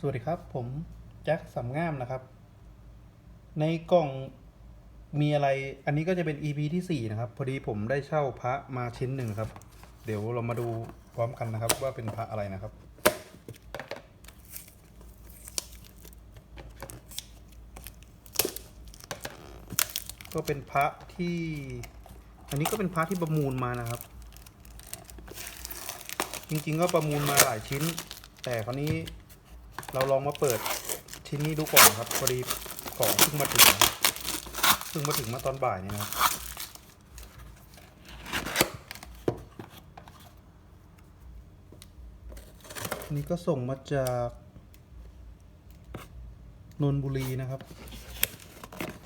สวัสดีครับ ผมแจ็คสำงามนะครับ ในกล่องมีอะไรอันนี้ก็จะเป็น EP ที่ 4 นะครับ พอดีผมได้เช่าพระมาชิ้นหนึ่งครับ เดี๋ยวเรามาดูพร้อมกันนะครับ ว่าเป็นพระอะไรนะครับ ก็เป็นพระที่ อันนี้ก็เป็นพระที่ประมูลมานะครับ จริงๆก็ประมูลมาหลายชิ้น แต่คราวนี้ เราลองมาเปิดชิ้นนี้ดูก่อนครับพอดีของเพิ่งมาถึงเพิ่งมาถึงมาตอนบ่ายนี่นะครับนี่ก็ส่งมาจากนนบุรีนะครับ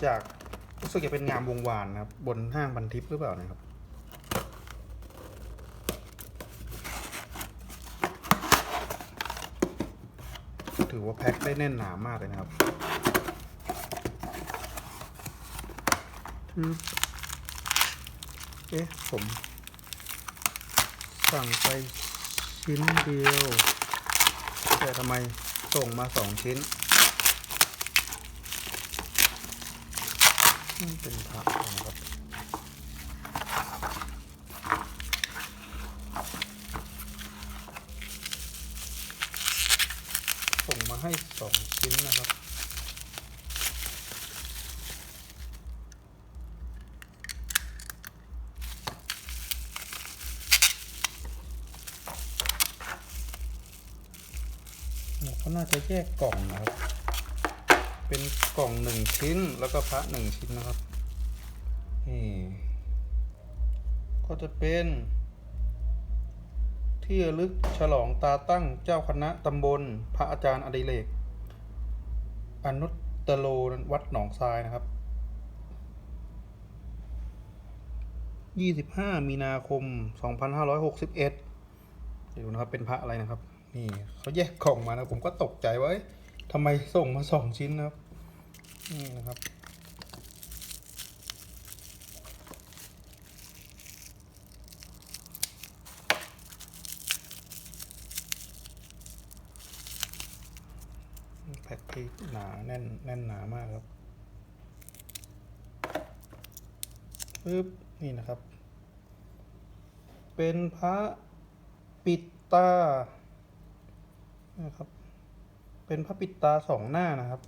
จากรู้สึกจะเป็นงามวงวานนะครับ บนห้างบันทิพย์หรือเปล่านะครับ ถือว่าแพ็คได้แน่นหนามากเลยนะครับเอ๊ะผม สั่งไปชิ้นเดียว แต่ทำไมส่งมาสองชิ้นเป็นผักนะครับ ให้สองชิ้นนะครับ เขาน่าจะแยกกล่องนะครับ เป็นกล่องหนึ่งชิ้นแล้วก็พระหนึ่งชิ้นนะครับ นี่ ก็จะเป็น ที่ลึกฉลองตาตั้งเจ้าคณะตำบล พระอาจารย์อดิเรกอนุตตโลวัดหนองทรายนะครับ 25 มีนาคม 2561 เดี๋ยวนะครับ เป็นพระอะไรนะครับ นี่เขาแยกกล่องมานะ ผมก็ตกใจว่าทำไมส่งมาสองชิ้นนะครับ นี่นะครับ แพ็คที่หนาแน่นแน่นหนามากครับปึ๊บนี่นะครับ เป็นพระปิดตานะครับ เป็นพระปิดตาสองหน้านะครับ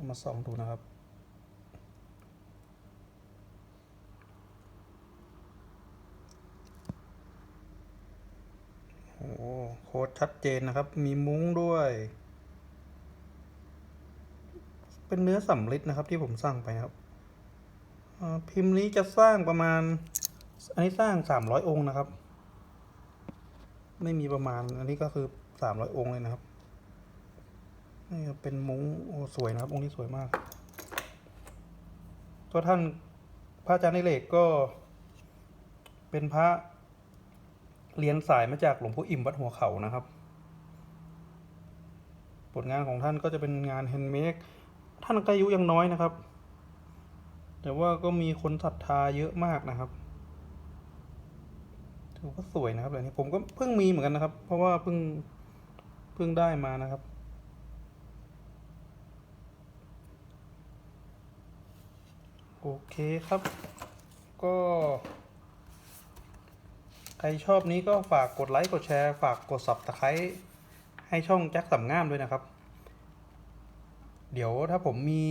ามาส่องดูนะครับ โอ้โหโค้ดชัดเจนนะครับ มีมุ้งด้วย เป็นเนื้อสำริดนะครับที่ผมสั่งไปครับ พิมพ์นี้จะสร้างประมาณ อันนี้สร้างสามร้อยองค์นะครับ ไม่มีประมาณ อันนี้ก็คือสามร้อยองค์เลยนะครับ นี่เป็นมุ้งโอ้สวยนะครับ องค์นี้สวยมาก ตัวท่านพระอาจารย์นิเลกก็เป็นพระ เรียนสายมาจากหลวงพ่ออิ่มวัดหัวเขานะครับ ผลงานของท่านก็จะเป็นงานแฮนด์เมดท่านก็อายุยังน้อยนะครับ แต่ว่าก็มีคนศรัทธาเยอะมากนะครับถือว่าสวยนะครับแบบนี้ผมก็เพิ่งมีเหมือนกันนะครับ เพราะว่าเพิ่งเพิ่งได้มานะครับโอเคครับ ก็ ใครชอบนี้ก็ฝากกดไลค์กดแชร์ฝากกด subscribe ให้ช่องแจ็คสำงามด้วยนะครับ เดี๋ยวถ้าผมมี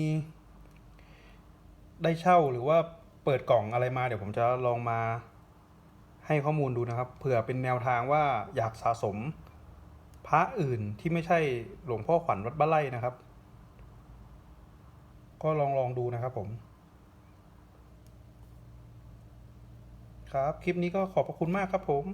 ได้เช่าหรือว่าเปิดกล่องอะไรมา เดี๋ยวผมจะลองมาให้ข้อมูลดูนะครับ เผื่อเป็นแนวทางว่าอยากสะสมพระอื่นที่ไม่ใช่หลวงพ่อขวัญวัดบ้านไร่นะครับ ก็ลองลองดูนะครับผม ครับ คลิปนี้ก็ขอบพระคุณมากครับผม